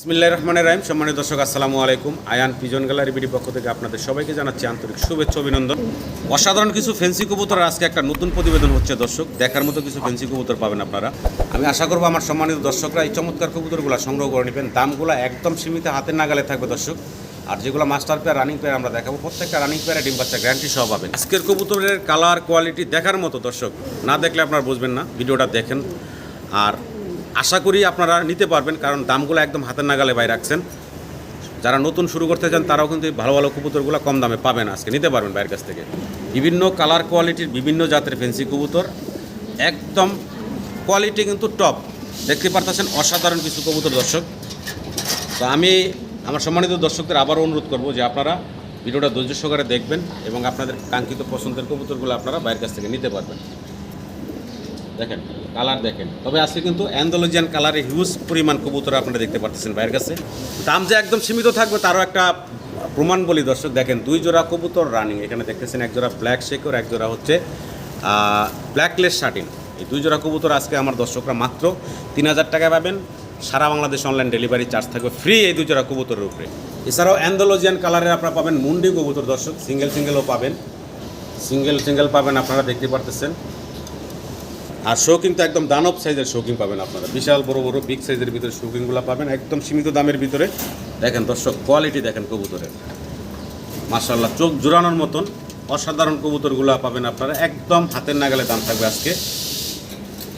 বিসমিল্লাহির রহমানির রহিম। সম্মানিত দর্শক, আসসালামু আলাইকুম। আয়ান পিজন গ্যালারি বিডি পক্ষ থেকে আপনাদের সবাইকে জানাচ্ছি আন্তরিক শুভেচ্ছা অভিনন্দন। অসাধারণ কিছু ফেন্সি কবুতর আজকে একটা নতুন প্রতিবেদন হচ্ছে দর্শক। দেখার মতো কিছু ফেন্সি কবুতর পাবেন আপনারা। আমি আশা করব আমার সম্মানিত দর্শকরা এই চমৎকার কবুতরগুলো সংগ্রহ করে নেবেন। দামগুলো একদম সীমিত হাতের নাগালে থাকবে দর্শক। আর যেগুলো মাস্টার পেয়ার, রানিং পেয়ার আমরা দেখাবো। প্রত্যেকটা রানিং পেয়ারে ডিম বাচ্চা গ্যারান্টি সহ পাবেন। আজকের কবুতরের কালার কোয়ালিটি দেখার মতো দর্শক। না দেখলে আপনারা বুঝবেন না। ভিডিওটা দেখেন। আর আশা করি আপনারা নিতে পারবেন, কারণ দামগুলো একদম হাতের নাগালে বাইরে রাখছেন। যারা নতুন শুরু করতে চান, তারাও কিন্তু ভালো ভালো কবুতরগুলো কম দামে পাবেন আজকে। নিতে পারবেন বাইরের কাছ থেকে। বিভিন্ন কালার কোয়ালিটির বিভিন্ন জাতের ফেন্সি কবুতর। একদম কোয়ালিটি কিন্তু টপ দেখতে পারতেছেন অসাধারণ কিছু কবুতর, দর্শক। তো আমি আমার সম্মানিত দর্শকদের আবারও অনুরোধ করব যে আপনারা ভিডিওটা ধৈর্য সহকারে দেখবেন এবং আপনাদের কাঙ্ক্ষিত পছন্দের কবুতরগুলো আপনারা বাইরের কাছ থেকে নিতে পারবেন। দেখেন। কালার দেখেন। তবে আজকে কিন্তু অ্যান্ডোলজিয়ান কালারে হিউজ পরিমাণ কবুতর আপনারা দেখতে পাচ্ছেন বাইরের কাছে। দাম যে একদম সীমিত থাকবে তারও একটা প্রমাণ বলি দর্শক, দেখেন দুই জোড়া কবুতর রানিং এখানে দেখতেছেন এক জোড়া ব্ল্যাক শেকর এক জোড়া হচ্ছে ব্ল্যাকলেস শার্টিন এই দুই জোড়া কবুতর আজকে আমার দর্শকরা মাত্র তিন হাজার টাকা পাবেন। সারা বাংলাদেশ অনলাইন ডেলিভারি চার্জ থাকবে ফ্রি এই দুই জোড়া কবুতরের উপরে। এছাড়াও অ্যান্ডোলজিয়ান কালারের আপনারা পাবেন মুন্ডি কবুতর দর্শক সিঙ্গেল সিঙ্গেলও পাবেন। সিঙ্গেল সিঙ্গেল পাবেন আপনারা দেখতে পারতেছেন। আর শো তো একদম দানব সাইজের শৌকিং পাবেন আপনারা। বিশাল, বড় বড় বিগ সাইজের ভিতরে শৌকিংগুলো পাবেন, একদম সীমিত দামের ভিতরে। দেখেন দর্শক কোয়ালিটি দেখেন কবুতরের। মার্শাল্লাহ চোখ জোড়ানোর মতন অসাধারণ কবুতরগুলো পাবেন আপনারা। একদম হাতের নাগালে দাম থাকবে আজকে।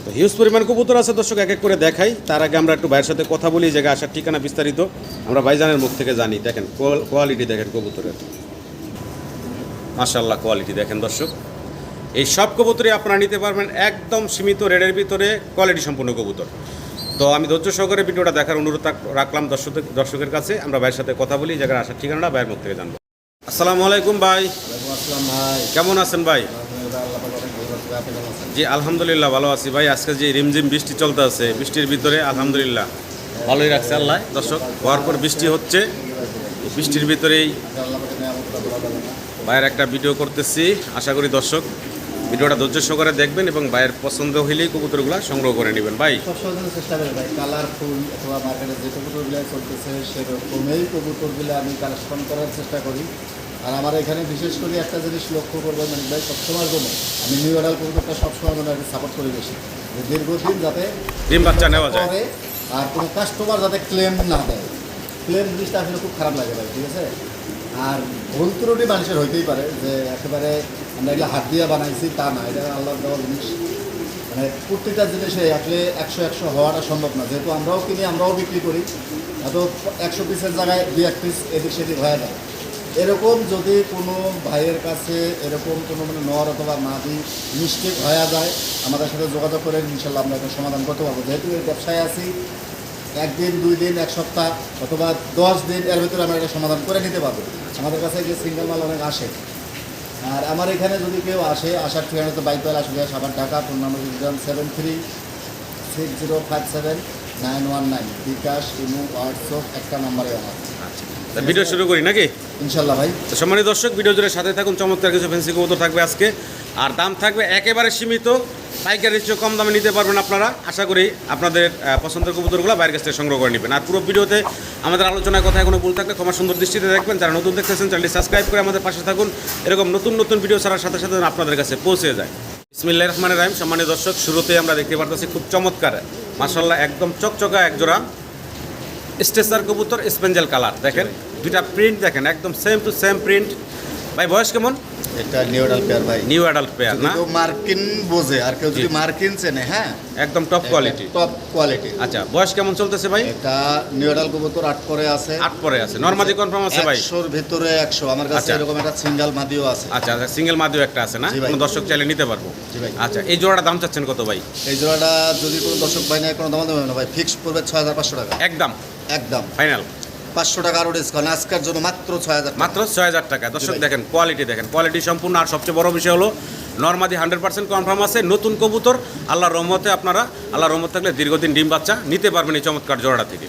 তো হিউজ পরিমাণ কবুতর আছে দর্শক, এক এক করে দেখাই। তার আগে আমরা একটু ভাইয়ের সাথে কথা বলি জায়গায় আসার ঠিকানা বিস্তারিত। আমরা ভাইজানের মুখ থেকে জানি। দেখেন কোয়ালিটি দেখেন কবুতরের। মার্শাল্লাহ কোয়ালিটি দেখেন দর্শক। এই সব কবুতরই আপনারা নিতে পারবেন একদম সীমিত রেডের ভিতরে কোয়ালিটি সম্পূর্ণ কবুতর। তো আমি ধৈর্য সহকারে ভিডিওটা দেখার অনুরোধ রাখলাম দর্শক দর্শকের কাছে। আমরা ভাইয়ের সাথে কথা বলি জায়গার আসার ঠিকানাটা ভাইয়ের মুখ থেকে জানব। আসসালামু আলাইকুম ভাই। কেমন আছেন ভাই? জি আলহামদুলিল্লাহ ভালো আছি ভাই। আজকে যে রিমঝিম বৃষ্টি চলতে আছে বৃষ্টির ভিতরে আলহামদুলিল্লাহ ভালোই রাখছে আল্লাহ। দর্শক হওয়ার পর বৃষ্টি হচ্ছে। বৃষ্টির ভিতরেই। ভাইয়ের একটা ভিডিও করতেছি। আশা করি দর্শক ভিডিওটা ধৈর্য সহকারে দেখবেন এবং ভাইয়ের পছন্দ হইলেই কবুতরগুলো সংগ্রহ করে নেবেন। ভাই। সবসময় চেষ্টা করি ভাই কালারফুল অথবা মার্কেটে যে কবুতরগুলো চলতেছে সেরকমই কবুতরগুলো আমি কালেকশন করার চেষ্টা করি। আর আমার এখানে বিশেষ করে একটা জিনিস লক্ষ্য করব মানে ভাই সবসময়ের জন্য আমি নিউ অর্ডার কবুতরটা সবসময় মনে হয় সাপোর্ট করি বেশি। যে দীর্ঘদিন যাতে ডিম বাচ্চা নেওয়া যায়। আর কোনো কাস্টমার যাতে ক্লেম না দেয়। ক্লেম জিনিসটা আসলে খুব খারাপ লাগে ভাই ঠিক আছে? আর ভুল ত্রুটি মানুষের হইতেই পারে যে একেবারে আমরা এগুলো হাত দিয়ে বানাইছি, তা না, এটা আল্লাহ দেওয়া জিনিস। মানে প্রত্যেকটা জিনিসে আসলে একশো একশো হওয়াটা সম্ভব না। যেহেতু আমরাও কিনি, আমরাও বিক্রি করি, এত একশো পিসের জায়গায় দুই এক পিস এদিক সেদিক হয়ে যায়। এরকম যদি কোনো ভাইয়ের কাছে এরকম কোনো মানে নর অথবা নাদি মিস্টেক হয়ে যায়, আমাদের সাথে যোগাযোগ করে ইনশাল্লাহ আমরা এটা সমাধান করতে পারব। যেহেতু এই ব্যবসায় আছি, একদিন, দুই দিন, এক সপ্তাহ অথবা দশ দিন, এর ভিতরে আমরা এটা সমাধান করে নিতে পারব। আমাদের কাছে যে সিঙ্গেল মাল অনেক আসে। আমার এখানে যদি কেউ আসে আসার ঠিকানা তো বাইক আসবে সাবার Dhaka phone number seven three six zero five seven nine one nine. BKash imo WhatsApp একটা নাম্বারে আমার। আচ্ছা। ভিডিও শুরু করি নাকি? ইনশাল্লাহ ভাই। তো সম্মানিত দর্শক ভিডিও জুড়ে সাথে থাকুন চমৎকার কিছু ফেন্সি কবুতর থাকবে আজকে। আর দাম থাকবে একেবারে সীমিত। পাইকারির চেয়ে কম দামে নিতে পারবেন আপনারা। আশা করি আপনাদের পছন্দের কবুতরগুলো বাইরের কাছ থেকে সংগ্রহ করে নেবেন। আর পুরো ভিডিওতে আমাদের আলোচনার কথা কোনো ভুল থাকলে ক্ষমা সুন্দর দৃষ্টিতে দেখবেন। যারা নতুন দেখতেছেন চ্যানেলটি সাবস্ক্রাইব করে আমাদের পাশে থাকুন। এরকম নতুন নতুন ভিডিও ছাড়ার সাথে সাথে আপনাদের কাছে পৌঁছে যায়। ইসমিল্লা রহমানের রাহিম। সম্মানিত দর্শক শুরুতেই আমরা দেখতে পারতেছি খুব চমৎকার। মাসাল্লাহ একদম চকচকা একজোড়া স্টেসার কবুতর স্পেঞ্জেল কালার। দেখেন দুইটা প্রিন্ট দেখেন একদম সেম টু সেম প্রিন্ট ভাই বয়স কেমন? এটা নিউডাল পেয়ার ভাই। নিউ অ্যাডাল্ট পেয়ার না? কেউ মার্কিন বোঝে আর কেউ যদি মার্কিন চেনে হ্যাঁ? একদম টপ কোয়ালিটি টপ কোয়ালিটি আচ্ছা বয়স কেমন চলতেছে ভাই? এটা নিউডাল কবুতর আট করে আছে। আট পরে আছে। নর্মালি কনফার্ম আছে ভাই? একশোর ভিতরে একশো। আমার কাছে আচ্ছা। এরকম একটা সিঙ্গেল মাদিও আছে। আচ্ছা আচ্ছা সিঙ্গেল মাদিও একটা আছে না? কোনো দর্শক চাইলে নিতে পারব। ভাই। আচ্ছা এই জোড়াটা দাম চাচ্ছেন কত ভাই? এই জোড়াটা যদি কোনো দর্শক ভাই নেয় কোনো দাম দেবে না ভাই। ফিক্স পড়বে ছয় হাজার পাঁচশো টাকা। একদম। একদম। ফাইনাল পাঁচশো টাকা আরও ডিসকাউন্ট আজকের জন্য মাত্র ছয় হাজার মাত্র ছয় হাজার টাকা। দর্শক দেখেন কোয়ালিটি দেখেন। কোয়ালিটি সম্পূর্ণ আর সবচেয়ে বড় বিষয় হলো নর্মাদি হান্ড্রেড পার্সেন্ট কনফার্ম আছে নতুন কবুতর আল্লাহর রহমতে আপনারা আল্লাহ রহমত থাকলে দীর্ঘদিন ডিম বাচ্চা নিতে পারবেন এই চমৎকার জোড়াটা থেকে।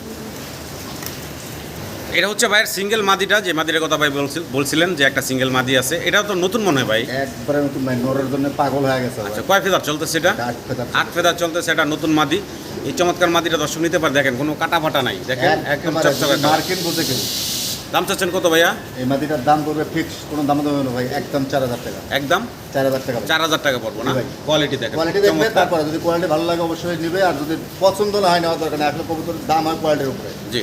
এটা হচ্ছে ভাইয়ের সিঙ্গেল মাদিটা যে মাদির কথা ভাই বলছিল- বলছিলেন যে একটা সিঙ্গেল মাদি আছে। এটা তো নতুন মনে হয় ভাই? একবারে নতুন ভাই নোরের জন্য পাগল হয়ে গেছে। আচ্ছা কয় ফেদার চলতেছে এটা। আট ফেদার চলতেছে এটা নতুন মাদি। এই চমৎকার মাদিটা দর্শক নিতে পারে। দেখেন কোনো কাটা ফাটা নাই। দেখেন একদম চকচকা। মার্কেট বলতে কেউ। দাম চাচ্ছেন কত ভাইয়া? এই মাটিটার দাম পড়বে ফিক্স কোনো দাম দেবে না ভাই একদম চার হাজার টাকা। একদম? চার হাজার টাকা চার হাজার টাকা পড়ব না? কোয়ালিটি দেখেন কোয়ালিটি দেখবে তারপরে যদি কোয়ালিটি ভালো লাগে অবশ্যই নেবে আর যদি পছন্দ না হয় নেওয়া দরকার না আসলে কবুতর দাম হয় কোয়ালিটির উপরে। জি।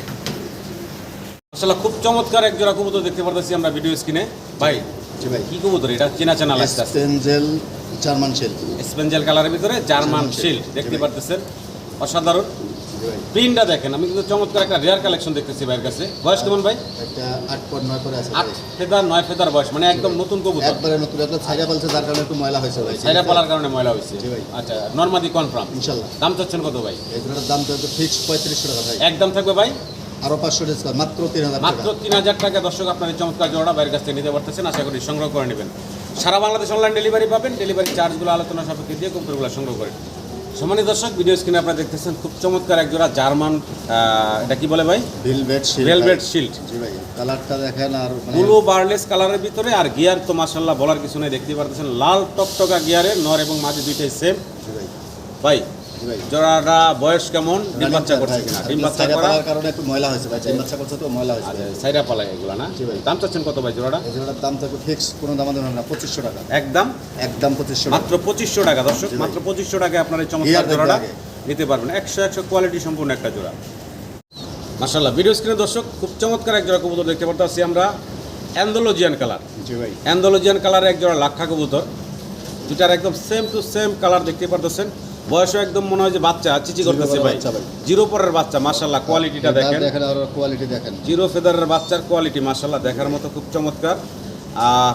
আসলে খুব চমৎকার এক জোড়া কবুতর দেখতে পারতেছি আমরা ভিডিও স্ক্রিনে ভাই জি ভাই। কি কবুতর এটা? চেনা চেনা লাগছে। স্টেনজেল জার্মান শেল স্পেঞ্জেল কালারের ভিতরে জার্মান শিল্ড দেখতে পারতেছেন। অসাধারণ। প্রিন্টটা দেখেন আমি কিন্তু চমৎকার একটা রেয়ার কালেকশন দেখতেছি ভাইয়ের কাছে। বয়স কেমন ভাই? একটা আট পর নয় করে আছে আট ফেদার নয় ফেদার বয়স মানে একদম নতুন কবুতর। একবারে নতুন একটা ছাইরা পালছে যার কারণে একটু ময়লা হয়েছে ভাই। সাইডা পালার কারণে ময়লা হয়েছে। আচ্ছা নর্মাদি কনফার্ম ইনশাল্লাহ। দাম চাচ্ছেন কত ভাই? এগুলোর দাম তো ফিক্সড পঁয়ত্রিশশো টাকা ভাই। একদম থাকবে ভাই? আরও পাঁচশো ডিসকাউন্ট মাত্র তিন হাজার মাত্র তিন হাজার টাকা। দর্শক আপনার চমৎকার জোড়া বাইরের কাছ থেকে নিতে পারতেছেন আশা করি সংগ্রহ করে নেবেন। সারা বাংলাদেশ অনলাইন ডেলিভারি পাবেন। ডেলিভারি চার্জগুলো আলোচনা সাপেক্ষে দিয়ে কম্পিউটারগুলো সংগ্রহ করেন সমানি দর্শক ভিডিও স্ক্রিনে আপনারা দেখতেছেন খুব চমৎকার একজোড়া জার্মান এটা কি বলে ভাই? ভেলভেট শিল্ড ভেলভেট শিল্ড জি ভাই কালারটা দেখেন আর মানে ব্লু বার্লেস কালারের ভিতরে আর গিয়ার তো মাশাল্লাহ বলার কিছু নেই দেখতে পারতেছেন। লাল টকটকা গিয়ারে নর এবং মাঝে দুইটাই সেম জি ভাই। ভাই জোড়াটা বয়স কেমন? ডিম বাচ্চা করছে কিনা? ডিম বাচ্চা ছাইরা করা? পালার কারণে একটু ময়লা হয়েছে ভাই ডিম বাচ্চা করছে তো ময়লা হয়েছে। সাইরা পালায় এগুলো না? দাম চাচ্ছেন কত ভাই জোড়াটা? দাম থাকবে ফিক্স কোনো দাম দেবেন না পঁচিশশো টাকা। একদম? একদম পঁচিশশো মাত্র পঁচিশশো টাকা দর্শক মাত্র পঁচিশশো টাকায় আপনার এই চমৎকার জোড়াটা নিতে পারবেন। একশো একশো কোয়ালিটি সম্পূর্ণ একটা জোড়া। মাসাল্লাহ ভিডিও স্ক্রিনে দর্শক খুব চমৎকার এক জোড়া কবুতর দেখতে পারতেছি আমরা। অ্যান্ডোলজিয়ান কালার জি ভাই। অ্যান্ডোলজিয়ান কালারের এক জোড়া লাক্ষা কবুতর। দুটার একদম সেম টু সেম কালার দেখতে পারতেছেন। বয়সও একদম মনে হয় যে বাচ্চা চিচি করতেছে ভাই। জিরো পরের বাচ্চা মাসাল্লাহ কোয়ালিটিটা দেখেন দেখেন। আর কোয়ালিটি দেখেন। জিরো ফেদারের বাচ্চার কোয়ালিটি মাসাল্লাহ দেখার মতো খুব চমৎকার।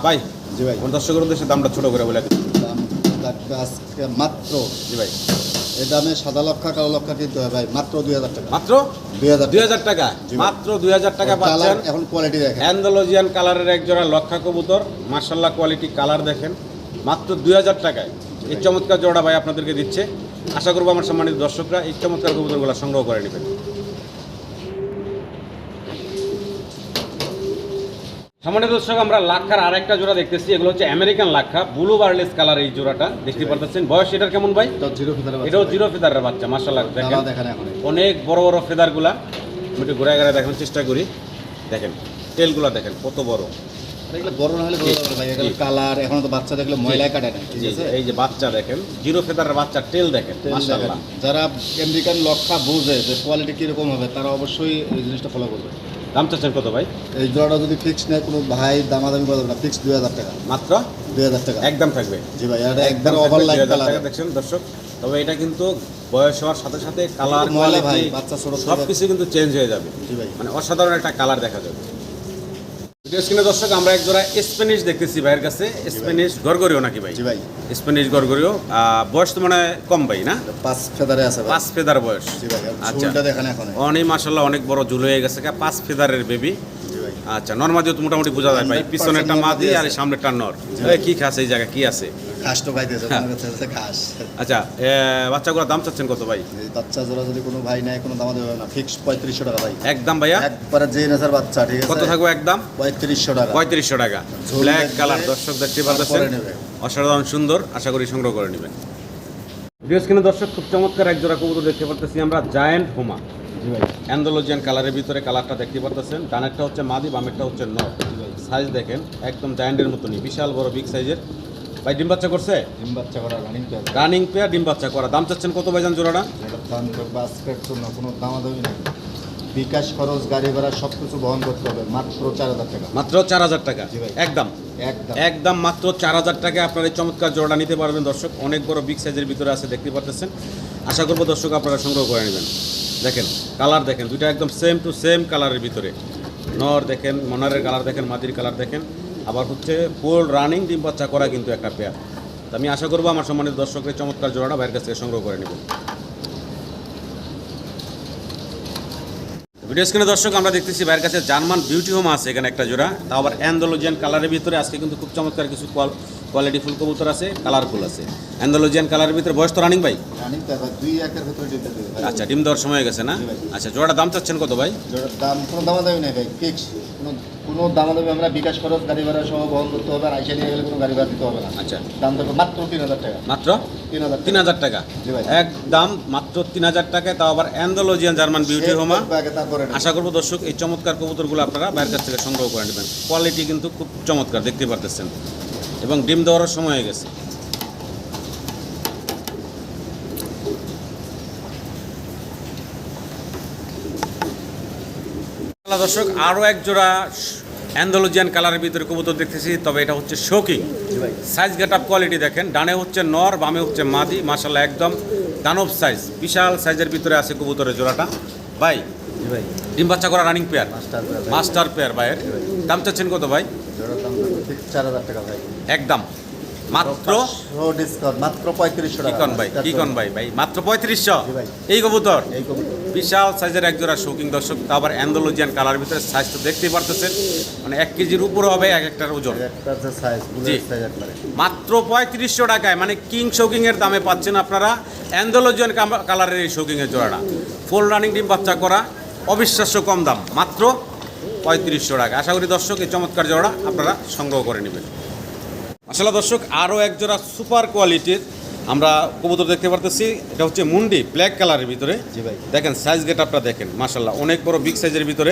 ভাই জি ভাই। আমার দর্শকের উদ্দেশ্যে দামটা ছোট করে বলে আজকে মাত্র জি ভাই। এই দামে সাদা লক্ষা কালো লক্ষা কিনতে হয় ভাই মাত্র দুই হাজার টাকা। মাত্র? দুই হাজার দুই হাজার টাকা? মাত্র দুই হাজার টাকা পাচ্ছেন। এখন কোয়ালিটি দেখেন। অ্যান্ডোলজিয়ান কালারের এক জোড়া লক্ষা কবুতর। মার্শাল্লাহ কোয়ালিটি কালার দেখেন। মাত্র দুই হাজার টাকায়। এই চমৎকার জোড়া ভাই আপনাদেরকে দিচ্ছে। আশা করব আমার সম্মানিত দর্শকরা এই চমৎকার কবুতরগুলো সংগ্রহ করে নেবেন। সম্মানিত দর্শক আমরা লাক্ষার আরেকটা জোড়া দেখতেছি। এগুলো হচ্ছে আমেরিকান লাক্ষা ব্লু বার্লেস কালার এই জোড়াটা। দেখতে পারতেছেন? বয়স এটার কেমন ভাই? এটাও জিরো ফেদারের বাচ্চা মার্শাল্লাহ দেখেন। অনেক বড় বড় ফেদারগুলা। আমি একটু ঘুরে ঘুরে দেখানোর চেষ্টা করি। দেখেন তেলগুলা দেখেন কত বড়। আর বড় না হলে ভাই। কালার এখন তো বাচ্চা দেখলে ময়লা কাটে না। ঠিক আছে এই যে বাচ্চা দেখেন জিরো ফেদারের বাচ্চা টেল দেখেন তেল মাশাআল্লাহ। দেখেন। যারা আমেরিকান লক্ষা বুঝে যে কোয়ালিটি কীরকম হবে তারা অবশ্যই এই জিনিসটা ফলো করবে। দাম চাচ্ছেন কত ভাই? এই জোড়াটা যদি ফিক্স নেয় কোনো ভাই দামাদামি করবে না। ফিক্স দুই হাজার টাকা। মাত্র? দুই হাজার টাকা। একদম থাকবে। জি ভাই এটা একবার ওভার লাইট 2000 কালার দেখছেন দর্শক? তবে এটা কিন্তু বয়স হওয়ার সাথে সাথে কালার কোয়ালিটি বাচ্চা ছোট সব কিছু কিন্তু চেঞ্জ হয়ে যাবে। জি ভাই। মানে অসাধারণ একটা কালার দেখা যাবে। স্ক্রিনে দর্শক আমরা এক জোড়া স্প্যানিশ দেখতেছি ভাইয়ের কাছে। স্প্যানিশ গরগরিও নাকি ভাই? জি ভাই। স্প্যানিশ গরগরিও বয়স তো মানে কম ভাই না? পাঁচ ফেদারে আছে পাঁচ ফেদার বয়স। জি ভাই আচ্ছা। দেখেন এখন অনেক মাসাল্লাহ অনেক বড় ঝুল হয়ে গেছে পাঁচ ফেদারের বেবি আচ্ছা নর্মাদিও তো মোটামুটি বোঝা যায় ভাই 100% পিছনেরটা মাদি আর আছে। সামনেরটা নর। কি খাস এই জায়গায় কি আছে? ঘাস তো হ্যাঁ। ঘাস। আচ্ছা বাচ্চাগুলোর দাম চাচ্ছেন কত ভাই? বাচ্চা জোড়া যদি কোনো ভাই কোনো দামা দেবে না। ফিক্স পঁয়ত্রিশশো টাকা ভাই। একদম ভাইয়া? একবারে যে বাচ্চা ঠিক আছে? কত থাকবে একদম? পঁয়ত্রিশশো টাকা। পঁয়ত্রিশশো টাকা। ব্ল্যাক কালার দর্শক দেখতে পারতেছেন নেবে। অসাধারণ সুন্দর আশা করি সংগ্রহ করে নেবেন। স্ক্রিনে দর্শক খুব চমৎকার এক জোড়া কবুতর দেখতে পারতেছি আমরা জায়েন্ট হোমা অ্যান্ডোলজিয়ান কালারের ভিতরে কালারটা দেখতে পারতেছেন। ডানেরটা হচ্ছে মাদি বামেরটা হচ্ছে নর। সাইজ দেখেন একদম জায়ান্টের মতনই বিশাল বড় বিগ সাইজের ভাই ডিম বাচ্চা করছে? ডিম বাচ্চা করা রানিং পেয়ার রানিং পেয়ার ডিম বাচ্চা করা। দাম চাচ্ছেন কত ভাইজান জোড়াটা? দাম আজকের জন্য কোনো দামাদামি নাই। বিকাশ খরচ গাড়ি ভাড়া সব কিছু বহন করতে হবে। মাত্র চার হাজার টাকা। মাত্র চার হাজার টাকা? একদম? একদম। একদম মাত্র চার হাজার টাকা আপনার এই চমৎকার জোড়াটা নিতে পারবেন দর্শক। অনেক বড় বিগ সাইজের ভিতরে আছে দেখতে পারতেছেন। আশা করব দর্শক আপনারা সংগ্রহ করে নেবেন। দেখেন কালার দেখেন, দুইটা একদম সেম টু সেম কালারের ভিতরে। নর দেখেন, মনারের কালার দেখেন, মাদির কালার দেখেন। আবার হচ্ছে ফুল রানিং ডিম বাচ্চা করা কিন্তু একটা পেয়ার তো আমি আশা করব আমার সম্মানিত দর্শকের চমৎকার জোড়াটা বাইরের কাছ থেকে সংগ্রহ করে নেবেন। ভিডিও স্ক্রিনে দর্শক আমরা দেখতেছি বাইরের কাছে জার্মান বিউটি হোম আছে এখানে একটা জোড়া। তা আবার অ্যান্ডোলজিয়ান কালারের ভিতরে আজকে কিন্তু খুব চমৎকার কিছু কোয়ালিটি ফুল কবুতর আছে কালারফুল আছে। অ্যান্ডোলজিয়ান কালারের ভিতরে বয়স তো রানিং ভাই? আচ্ছা ডিম দেওয়ার সময় হয়ে গেছে না? আচ্ছা জোড়াটার দাম চাচ্ছেন কত ভাই? জোড়ার দাম কোনো দামাদামি নাই ভাই ফিক্স কোনো দামাদামি আমরা বিকাশ খরচ গাড়ি ভাড়া সহ বহন করতে হবে আর আইসা নিয়ে গেলে কোনো গাড়ি ভাড়া দিতে হবে না। আচ্ছা। দাম থাকবে মাত্র তিন হাজার টাকা। মাত্র? তিন হাজার তিন হাজার টাকা? জি ভাই। একদম মাত্র তিন হাজার টাকায় তাও আবার অ্যান্ডোলজিয়ান জার্মান বিউটি হোমা আশা করব দর্শক এই চমৎকার কবুতরগুলো আপনারা বাইরের কাছ থেকে সংগ্রহ করে নেবেন। কোয়ালিটি কিন্তু খুব চমৎকার দেখতে পারতেছেন। এবং ডিম দেওয়ার সময় হয়ে গেছে। দর্শক আরও এক জোড়া অ্যান্ডোলজিয়ান কালারের ভিতরে কবুতর দেখতেছি তবে এটা হচ্ছে shocking size get up quality দেখেন ডানে হচ্ছে নর বামে হচ্ছে মাদি মাসাল্লাহ একদম দানব সাইজ বিশাল সাইজের ভিতরে আছে কবুতরের জোড়াটা। ভাই ভাই। ডিম বাচ্চা করা রানিং পেয়ার মাস্টার পেয়ার ভাইয়ের। দাম চাচ্ছেন কত ভাই? চার হাজার টাকা ভাই। একদম। মাত্র? মাত্র পঁয়ত্রিশশো কি কন ভাই কি কন ভাই ভাই মাত্র পঁয়ত্রিশশো। এই কবুতর? এই কবুতর। বিশাল সাইজের এক জোড়া শৌকিং দর্শক তা আবার অ্যান্ডোলজিয়ান কালার ভিতরে সাইজ তো দেখতেই পারতেছেন। মানে এক কেজির উপরে হবে এক একটার ওজন। মাত্র পঁয়ত্রিশশো টাকায় মানে কিং শৌকিং এর দামে পাচ্ছেন আপনারা অ্যান্ডোলজিয়ান কালারের এই শৌকিং এর জোড়াটা। ফুল রানিং ডিম বাচ্চা করা অবিশ্বাস্য কম দাম মাত্র পঁয়ত্রিশশো টাকা আশা করি দর্শক এই চমৎকার জোড়া আপনারা সংগ্রহ করে নেবেন। আসলে দর্শক আরও এক জোড়া সুপার কোয়ালিটির আমরা কবুতর দেখতে পারতেছি। এটা হচ্ছে মুন্ডি ব্ল্যাক কালারের ভিতরে। জি ভাই। দেখেন সাইজ গেট আপটা দেখেন মাশাল্লাহ অনেক বড় বিগ সাইজের ভিতরে।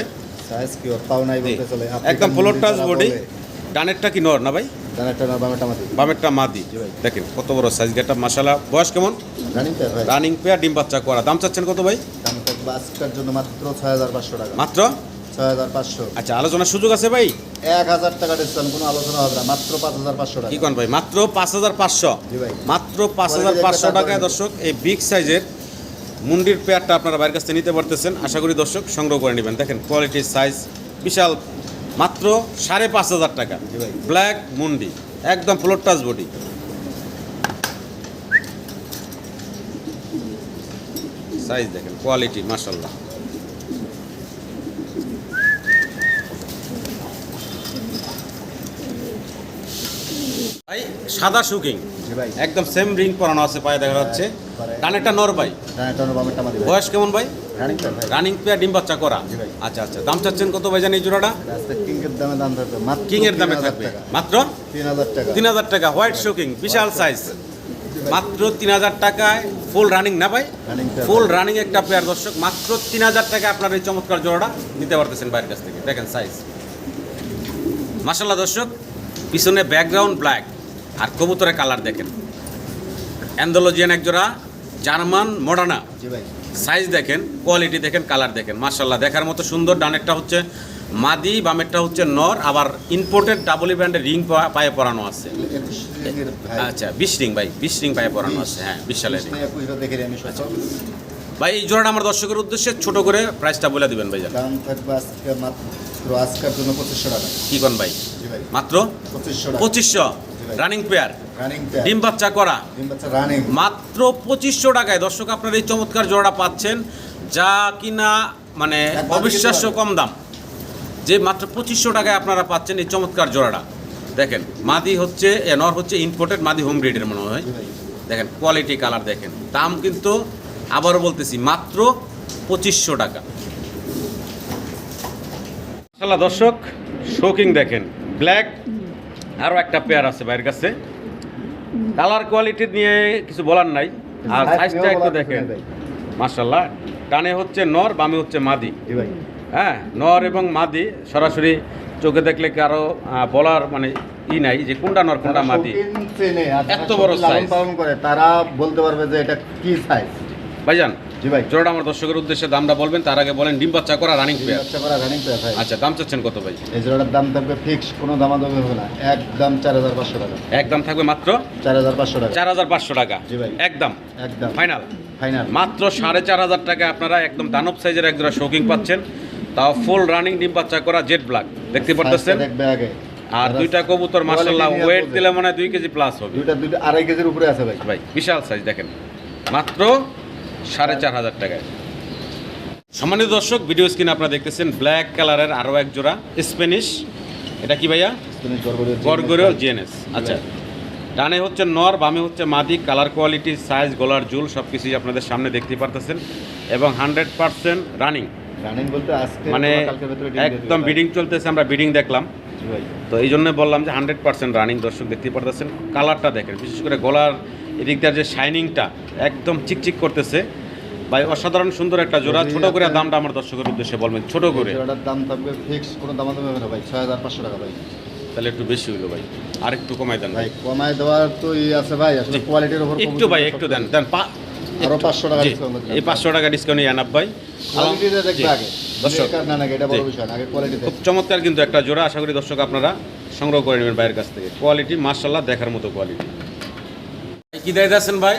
সাইজ কি পাও নাই বলতে চলে একদম ফ্লোর টাচ বডি ডানেরটা কি নর না ভাই? জানাটা না বামেরটা মাদি। জি ভাই। দেখেন কত বড় সাইজ গেট আপ বয়স কেমন? ভাই। রানিং পেয়ার ডিম বাচ্চা করা। দাম চাচ্ছেন কত ভাই? দাম আজকের জন্য মাত্র ছয় হাজার পাঁচশো টাকা। মাত্র ছয় হাজার পাঁচশো। আচ্ছা আলোচনার সুযোগ আছে ভাই? এক হাজার টাকা ডিসকাউন্ট কোনো আলোচনা হবে না। মাত্র পাঁচ হাজার পাঁচশো টাকা। কি কোন ভাই? মাত্র পাঁচ হাজার পাঁচশো। মাত্র পাঁচ হাজার পাঁচশো টাকায় দর্শক এই বিগ সাইজের মুন্ডির পেয়ারটা আপনারা বাইরের কাছ থেকে নিতে পারতেছেন। আশা করি দর্শক সংগ্রহ করে নেবেন। দেখেন কোয়ালিটির সাইজ বিশাল মাত্র সাড়ে পাঁচ হাজার টাকা। ব্ল্যাক মুন্ডি একদম ফ্লোর টাচ বডি সাইজ দেখেন কোয়ালিটি মাসাল্লাহ ভাই সাদা শুকিং। একদম সেম রিং পরানো আছে পায়ে দেখা যাচ্ছে। ডানেরটা নর ভাই। বয়স কেমন ভাই? রানিং পেয়ার ডিম বাচ্চা করা। আচ্ছা আচ্ছা। দাম চাচ্ছেন কত ভাই জানি এই জোড়াটা? কিং এর দামে 3000 থাকবে। মাত্র তিন হাজার টাকা। হোয়াইট শোকিং বিশাল সাইজ মাত্র তিন হাজার টাকায় ফুল রানিং না ভাই? ফুল রানিং একটা পেয়ার দর্শক। মাত্র তিন হাজার টাকা আপনার এই চমৎকার জোড়াটা নিতে পারতেছেন বাইরের কাছ থেকে। দেখেন সাইজ মাসাল্লাহ দর্শক পিছনে ব্যাকগ্রাউন্ড ব্ল্যাক আর কবুতরের কালার দেখেন। অ্যান্ডোলজিয়ান এক জোড়া জার্মান ভাই। সাইজ দেখেন কোয়ালিটি দেখেন কালার দেখেন মার্শাল্লাহ দেখার মতো সুন্দর ডানেরটা হচ্ছে মাদি বামেরটা হচ্ছে নর আবার ইম্পোর্টেড ডাবলি ব্র্যান্ডের রিং পায়ে পরানো আছে। আচ্ছা বিশ রিং ভাই বিশ রিং পায়ে পরানো আছে হ্যাঁ বিশ সালের ring। একুশটা দেখে নিই আমি সত্য ভাই এই জোড়াটা আমার দর্শকের উদ্দেশ্যে ছোট করে প্রাইসটা বলে দিবেন ভাই দাম থাকবে আজকে মাত্র আজকের জন্য পঁচিশশো টাকা। কি কোন ভাই? মাত্র পঁচিশশো। রানিং পেয়ার রানিং ডিম বাচ্চা করা। ডিম বাচ্চা রানিং মাত্র পঁচিশশো টাকায়। দর্শক আপনার এই চমৎকার জোড়াটা পাচ্ছেন যা কিনা মানে অবিশ্বাস্য কম দাম। যে মাত্র পঁচিশশো টাকায় আপনারা পাচ্ছেন এই চমৎকার জোড়াটা। দেখেন মাদি হচ্ছে এ, নর হচ্ছে ইম্পোর্টেড মাদি হোম ব্রিডের মনে হয়। দেখেন কোয়ালিটি কালার দেখেন। দাম কিন্তু আবারও বলতেছি মাত্র পঁচিশশো টাকা। দর্শক শোকিং দেখেন। ব্ল্যাক আরও একটা পেয়ার আছে বাইরের কাছে। কালার কোয়ালিটি নিয়ে কিছু বলার নাই। আর সাইজটা একটু দেখেন। মাশাল্লাহ ডানে হচ্ছে নর বামে হচ্ছে মাদি। ভাই। হ্যাঁ নর এবং মাদি সরাসরি চোখে দেখলে কারও বলার মানে ই নাই যে কোনটা নর কোনটা মাদি। এত বড় size। পালন করে তারা বলতে পারবে যে এটা কি সাইজ ভাইজান জি ভাই। জোড়াটা আমার দর্শকের উদ্দেশ্যে দামটা বলবেন তার আগে বলেন ডিম বাচ্চা করা রানিং পেয়ার বাচ্চা করা রানিং পেয়ে ভাই। আচ্ছা দাম চাচ্ছেন কত ভাই? এই জোড়াটার দাম থাকবে ফিক্স কোনো দামাদামি হবে না। একদম চার হাজার পাঁচশো টাকা। একদম থাকবে মাত্র চার হাজার পাঁচশো টাকা। চার হাজার পাঁচশো টাকা। জি ভাই। একদম। একদম। ফাইনাল ফাইনাল মাত্র সাড়ে চার হাজার টাকা আপনারা একদম দানব সাইজের একজোড়া শৌকিং পাচ্ছেন। তাও ফুল রানিং ডিম বাচ্চা করা জেড ব্ল্যাক দেখতে পারতেছেন? দেখবে আগে। আর দুইটা কবুতর Quality ওয়েট দিলে মনে হয় দুই কেজি প্লাস হবে। দুইটা দুইটা আড়াই কেজির উপরে আছে ভাই। ভাই বিশাল সাইজ দেখেন। মাত্র সাড়ে চার হাজার টাকায়। সম্মানিত দর্শক ভিডিও স্ক্রিনে আপনারা দেখতেছেন ব্ল্যাক কালারের আরও এক জোড়া স্প্যানিশ এটা কি ভাইয়া? গড়গড়েও জিএনএস আচ্ছা। ডানে হচ্ছে নর বামে হচ্ছে মাদি কালার কোয়ালিটি সাইজ গলার জুল সব কিছুই আপনাদের সামনে দেখতে পারতেছেন এবং হান্ড্রেড পারসেন্ট রানিং রানিং বলতে আজকে মানে একদম। বিডিং চলতেছে আমরা বিডিং দেখলাম। তো এই জন্য বললাম যে হান্ড্রেড পার্সেন্ট রানিং দর্শক দেখতে পারতেছেন। কালারটা দেখেন বিশেষ করে গলার এদিক দিয়ে যে শাইনিংটা একদম চিকচিক করতেছে। ভাই অসাধারণ সুন্দর একটা জোড়া। ছোট করে দামটা আমার দর্শকের উদ্দেশ্যে বলবেন ছোট করে। জোড়াটার দাম থাকবে ফিক্স কোনো দাম দাম হবে না ভাই ছয় হাজার পাঁচশো টাকা ভাই। তাহলে একটু বেশি হইল ভাই। আর একটু কমাই দেন ভাই ভাই। কমায় দেওয়ার তো ই আছে ভাই আসলে কোয়ালিটির উপর একটু ভাই একটু দেন দেন পা আরও 500 টাকা জি, discount দিলাম। এই পাঁচশো টাকা ডিসকাউন্ট আনাব ভাই। কোয়ালিটিটা জি, দেখবে আগে। দর্শক। না না এটা বড় জি। বিষয় না আগে কোয়ালিটি খুব চমৎকার কিন্তু একটা জোড়া আশা করি দর্শক আপনারা সংগ্রহ করে নেবেন ভাইয়ের কাছ থেকে। কোয়ালিটি মার্শাল্লাহ দেখার মতো কোয়ালিটি কি দেয় আছেন ভাই?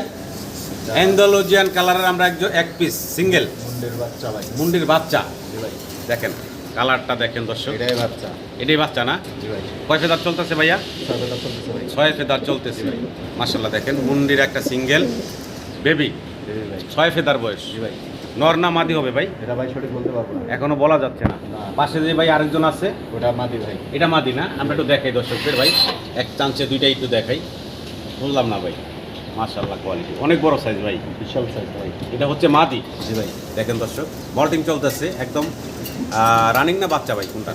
অ্যান্ডোলজিয়ান কালারের আমরা একজন এক পিস সিঙ্গেল মুন্ডের বাচ্চা ভাই। মুন্ডির বাচ্চা। জি ভাই। দেখেন কালারটা দেখেন দর্শক। এটাই বাচ্চা। এটাই বাচ্চা না? জি ভাই। কয় ফেদার চলতেছে ভাইয়া? ছয় ফেদার চলতেছে ভাই। মার্শাল্লাহ দেখেন মুন্ডির একটা সিঙ্গেল বেবি ভাই। ছয় ফেদার বয়স। জি ভাই। নর না মাদি হবে ভাই? এটা ভাই সঠিক বলতে পারব না। এখনও বলা যাচ্ছে না। পাশে যে ভাই আরেকজন আছে? ওটা মাদি ভাই। এটা মাদি না? আমরা একটু দেখাই দর্শকদের ভাই। এক চান্সে দুইটাই একটু দেখাই। বুঝলাম না ভাই। মার্শাল্লাহ কোয়ালিটি অনেক বড় সাইজ ভাই। বিশাল সাইজ ভাই। এটা হচ্ছে মাদি। জি ভাই দেখেন দর্শক বল্টিং চলতেছে একদম রানিং না বাচ্চা ভাই কোনটা?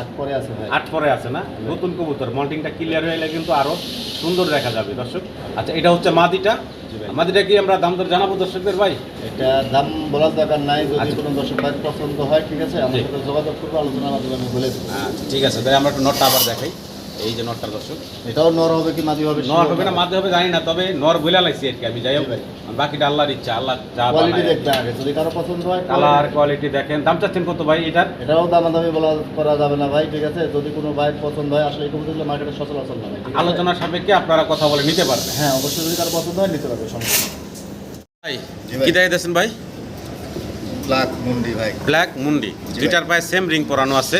আট পরে আছে ভাই। আট পরে আছে না? নতুন কবুতর মল্টিংটা ক্লিয়ার হয়ে গেলে কিন্তু আরও সুন্দর দেখা যাবে দর্শক। আচ্ছা এটা হচ্ছে মাদিটা। জি ভাই। মাদিটা কি আমরা দাম দর জানাব দর্শকদের ভাই? এটা দাম বলার দরকার নাই যদি আচ্ছা। কোনো দর্শক ভাই পছন্দ হয় ঠিক আছে আমার যোগাযোগ করব আলোচনার মাধ্যমে আমি বলে দেবো। আচ্ছা ঠিক আছে তাহলে আমরা একটু নটটা আবার দেখাই। এই যে নটটা দর্শক। এটাও নর হবে কি মাদি হবে? নর হবে না মাঝে হবে জানি না তবে নর বইলা লাগছি আর কি আমি যাই হোক। ভাই। বাকিটা আল্লাহর ইচ্ছা আল্লাহ যা কোয়ালিটি। দেখবে আগে যদি কারও পছন্দ হয় কালার কোয়ালিটি দেখেন। দাম চাচ্ছেন কত ভাই এটার? এটাও দামাদামি বলা করা যাবে না ভাই ঠিক আছে? যদি কোনো ভাই পছন্দ হয় আসলে এই কবুতরগুলো মার্কেটে সচরাচর না? আলোচনার সাপেক্ষে আপনারা কথা বলে নিতে পারবেন। হ্যাঁ অবশ্যই যদি কারও পছন্দ হয় নিতে পারবে সমস্যা ভাই কি দেখাই দিয়েছেন ভাই? ব্ল্যাক মুন্ডি ভাই। ব্ল্যাক মুন্ডি। দুইটার পায়ে সেম রিং পরানো আছে।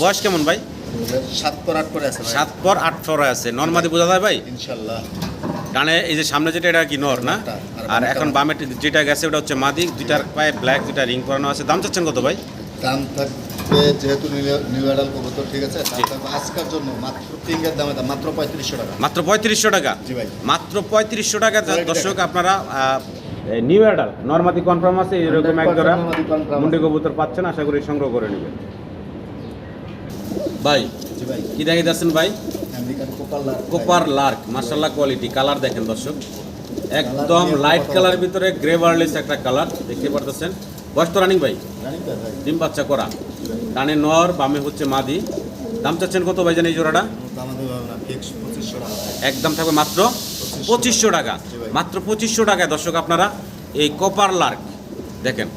বয়স কেমন ভাই? সাত পর আছে ভাই। সাত পর আট পর আছে নর্মাদি বোঝা যায় ভাই? ইনশাল্লাহ। ডানে এই যে সামনে যেটা এটা কি নর না? আর আর এখন বামে যেটা গেছে ওটা হচ্ছে মাদি দুইটার পায়ে ব্ল্যাক দুইটা রিং পরানো আছে। দাম চাচ্ছেন কত ভাই? দাম থাকবে যেহেতু নিউ অ্যাডাল কবুতর ঠিক আছে? দাম জি। থাকবে আজকের জন্য মাত্র পিঙ্গের দামে মাত্র পঁয়ত্রিশশো টাকা। মাত্র পঁয়ত্রিশশো টাকা? জি ভাই। মাত্র পঁয়ত্রিশশো টাকা দর্শক। আপনারা নিউ অ্যাডাল নর্মাদি কনফার্ম আছে এরকম এক জোড়া। মুন্ডি কবুতর পাচ্ছেন আশা করি সংগ্রহ করে নেবেন। ভাই কি দেখে যাচ্ছেন ভাই? কোপার লার্ক মার্শাল্লাহ কোয়ালিটি কালার দেখেন দর্শক। একদম লাইট কালার ভিতরে গ্রে বার্লিস একটা কালার দেখতে পারতেছেন। বয়স তো রানিং ভাই? ডিম বাচ্চা করা। ডানে নর বামে হচ্ছে মাদি। দাম চাচ্ছেন কত ভাই জানি এই জোড়াটা। একদম থাকবে মাত্র পঁচিশশো টাকা। মাত্র পঁচিশশো টাকায় দর্শক আপনারা এই কপার লার্ক দেখেন।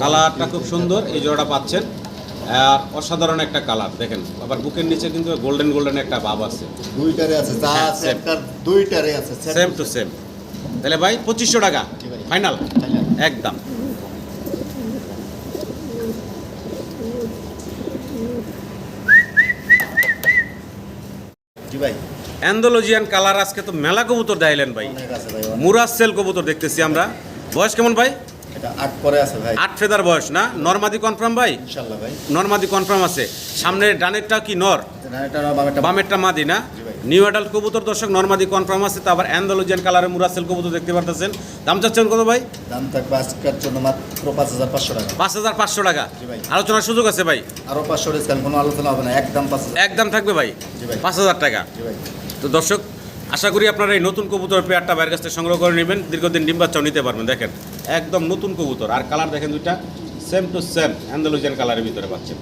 কালারটা খুব সুন্দর এই জোড়াটা পাচ্ছেন। আর অসাধারণ একটা কালার দেখেন। আবার বুকের নিচে কিন্তু গোল্ডেন গোল্ডেন একটা ভাব আছে। দুইটারে আছে যা হ্যাঁ, আছে একটা দুইটারে আছে সেম টু সেম তাহলে ভাই পঁচিশশো টাকা। ফাইনাল একদম। জি ভাই। অ্যান্ডোলজিয়ান কালার আজকে তো মেলা কবুতর দেখাইলেন ভাই। অনেক। মুরাসেল কবুতর দেখতেছি আমরা। বয়স কেমন ভাই? এটা আট পরে আছে ভাই। আট ফেদার বয়স না? নর্মাদি কনফার্ম ভাই? ভাই। নর্মাদি কনফার্ম আছে। সামনের ডানেরটা কি নর? বামেরটা মাদি না? জি নিউ অ্যাডাল্ট কবুতর দর্শক নর্মাদি কনফার্ম আছে। তো আবার অ্যান্ডোলজিয়ান কালারের মুরাসেল কবুতর দেখতে পারতেছেন। দাম চাচ্ছেন কত ভাই? দাম থাকবে আজকের জন্য মাত্র পাঁচ হাজার পাঁচশো টাকা। পাঁচ হাজার পাঁচশো টাকা। আলোচনার সুযোগ আছে ভাই? আরও পাঁচশো ডিসকাউন্ট কোনো আলোচনা হবে না একদম পাঁচ একদম থাকবে ভাই? পাঁচ হাজার টাকা। তো দর্শক আশা করি আপনারা এই নতুন কবুতর পেয়ারটা বাইরের কাছ থেকে সংগ্রহ করে নেবেন। দীর্ঘদিন ডিম্বাচ্চাও নিতে পারবেন দেখেন। একদম নতুন কবুতর। আর কালার দেখেন দুইটা সেম টু সেম অ্যান্ডালুজিয়ান কালারের ভিতরে পাচ্ছেন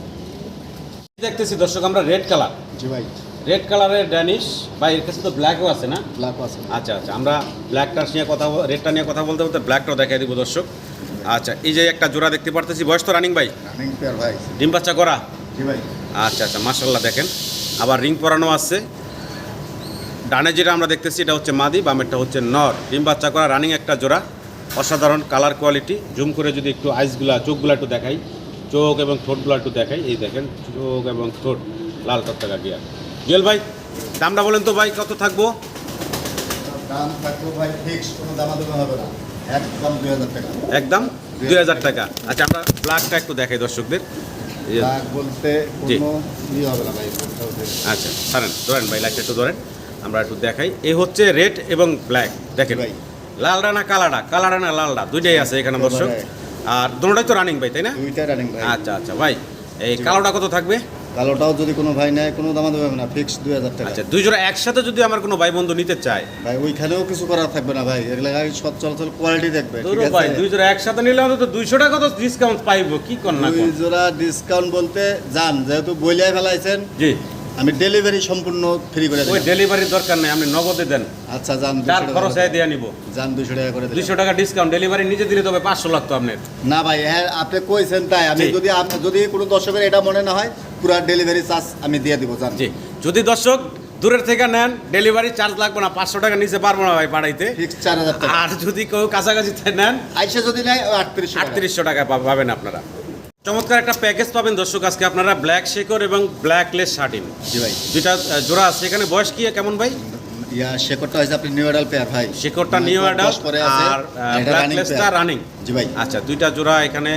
দেখতেছি দর্শক আমরা রেড কালার জি ভাই। রেড কালারের ড্যানিশ বা এর কাছে তো ব্ল্যাকও আছে না? ব্ল্যাকও আছে। আচ্ছা আচ্ছা আমরা ব্ল্যাকটা নিয়ে কথা রেডটা নিয়ে কথা বলতে বলতে ব্ল্যাকটাও দেখাই দিব দর্শক। আচ্ছা এই যে একটা জোড়া দেখতে পারতেছি বয়স তো রানিং ভাই? রানিং পেয়ার ভাই। ডিম বাচ্চা করা? জি ভাই। আচ্ছা আচ্ছা মার্শাল্লাহ দেখেন। আবার রিং পরানো আছে। ডানে যেটা আমরা দেখতেছি এটা হচ্ছে মাদি বামেরটা হচ্ছে নর। ডিম বাচ্চা করা রানিং একটা জোড়া। অসাধারণ কালার কোয়ালিটি জুম করে যদি একটু আইসগুলা চোখগুলো একটু দেখাই। চোখ এবং ঠোঁটগুলো একটু দেখাই। এই দেখেন চোখ এবং ঠোঁট লাল টকটাকা গিয়ার জুয়েল ভাই দামটা বলেন তো ভাই কত থাকব? দাম থাকবে ভাই ফিক্স কোনো দামাদামি হবে না একদম দুই হাজার টাকা। একদম? দুই হাজার টাকা। আচ্ছা আমরা ব্ল্যাকটা একটু দেখাই দর্শকদের। বলতে ইয়ে হবে না ভাই আচ্ছা ধরেন ধরেন ভাই লাইটটা একটু ধরেন। আমরা একটু দেখাই। এই হচ্ছে রেড এবং ব্ল্যাক দেখেন। ভাই। লালডা না কালাডা? কালাডা না লালডা? দুইটাই আছে এখানে দর্শক আর দুটোটাই তো রানিং ভাই তাই না? দুইটাই রানিং ভাই। আচ্ছা আচ্ছা ভাই এই কালোটা কত থাকবে? কালোটাও যদি কোনো ভাই নেয় কোনো দামা দেবে না ফিক্স দুই হাজার টাকা। আচ্ছা দুই জোড়া একসাথে যদি আমার কোনো ভাই বন্ধু নিতে চায়? ভাই ওইখানেও কিছু করার থাকবে না ভাই এগুলো গাড়ি সব চলাচল কোয়ালিটি দেখবে ভাই দুই জোড়া একসাথে নিলে অন্তত দুইশো টাকা তো ডিসকাউন্ট পাইবো কি কর না দুই কর? জোড়া ডিসকাউন্ট বলতে যান যেহেতু বইলাই ফেলাইছেন জি। আমি ডেলিভারি সম্পূর্ণ ফ্রি করে ওই দিলাম। ডেলিভারির দরকার নেই আপনি নগদে দেন। আচ্ছা যান যার 200 টাকা খরচ করে দিয়ে নিব। যান দুশো টাকা করে। দুইশো টাকা ডিসকাউন্ট ডেলিভারি নিজে দিলে তবে পাঁচশো লাগতো আপনার। না ভাই হ্যাঁ আপনি কইছেন তাই। আমি যদি আপনি যদি কোনো দর্শকের এটা মনে না হয় পুরো ডেলিভারি চার্জ আমি দিয়ে দিব জান জি। যদি দর্শক দূরের থেকে নেন ডেলিভারি চার্জ লাগবে না পাঁচশো টাকা নিচে পারব না ভাই টাকা। আর যদি কেউ কাছাকাছি নেন আইসে যদি নেয় আটত্রিশশো আটত্রিশশো টাকা পাবেন আপনারা। চমৎকার একটা প্যাকেজ পাবেন দর্শক আজকে আপনারা ব্ল্যাক শেকর এবং ব্ল্যাক লেস শার্টিন জি ভাই। দুইটা জোড়া আছে। এখানে বয়স কি কেমন ভাই? ইয়া শেকড়টা হয়েছে আপনি নিউ এডাল পেয়ার ভাই। শেকড়টা নয় নিউ অ্যাডাল পরে আর ব্ল্যাক লেসটা রানিং জি ভাই। আচ্ছা দুইটা জোড়া এখানে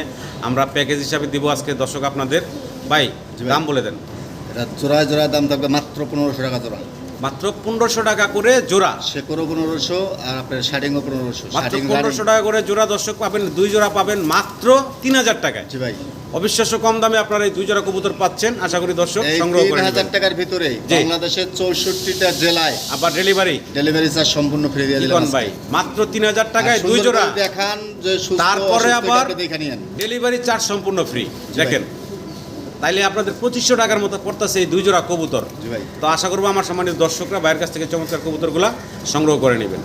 আমরা প্যাকেজ হিসাবে দিব আজকে দর্শক আপনাদের। ভাই। দাম বলে দেন। এটা জোড়ায় জোড়ায় দাম থাকবে মাত্র পনেরোশো টাকা জোড়া। মাত্র পনেরোশো টাকা করে জোড়া। শেকড়ও পনেরোশো আর আপনার শার্টিংও পনেরোশো। মাত্র পনেরোশো টাকা করে জোড়া দর্শক পাবেন দুই জোড়া পাবেন মাত্র তিন হাজার টাকায়। জি ভাই। অবিশ্বাস্য কম দামে আপনারা এই দুই জোড়া কবুতর পাচ্ছেন আশা করি দর্শক সংগ্রহ করে হাজার টাকার ভিতরে। বাংলাদেশের চৌষট্টিটা জেলায় আবার ডেলিভারি ডেলিভারি চার্জ সম্পূর্ণ ফ্রি দিয়ে দিলাম ভাই মাত্র তিন হাজার টাকায় দুই জোড়া। দেখান যে তারপরে আবার- ডেলিভারি চার্জ সম্পূর্ণ ফ্রি দেখেন তাইলে আপনাদের পঁচিশশো টাকার মতো পড়তেছে এই দুই জোড়া কবুতর তো আশা করব আমার সম্মানিত দর্শকরা বাইরের কাছ থেকে চমৎকার কবুতরগুলা সংগ্রহ করে নেবেন।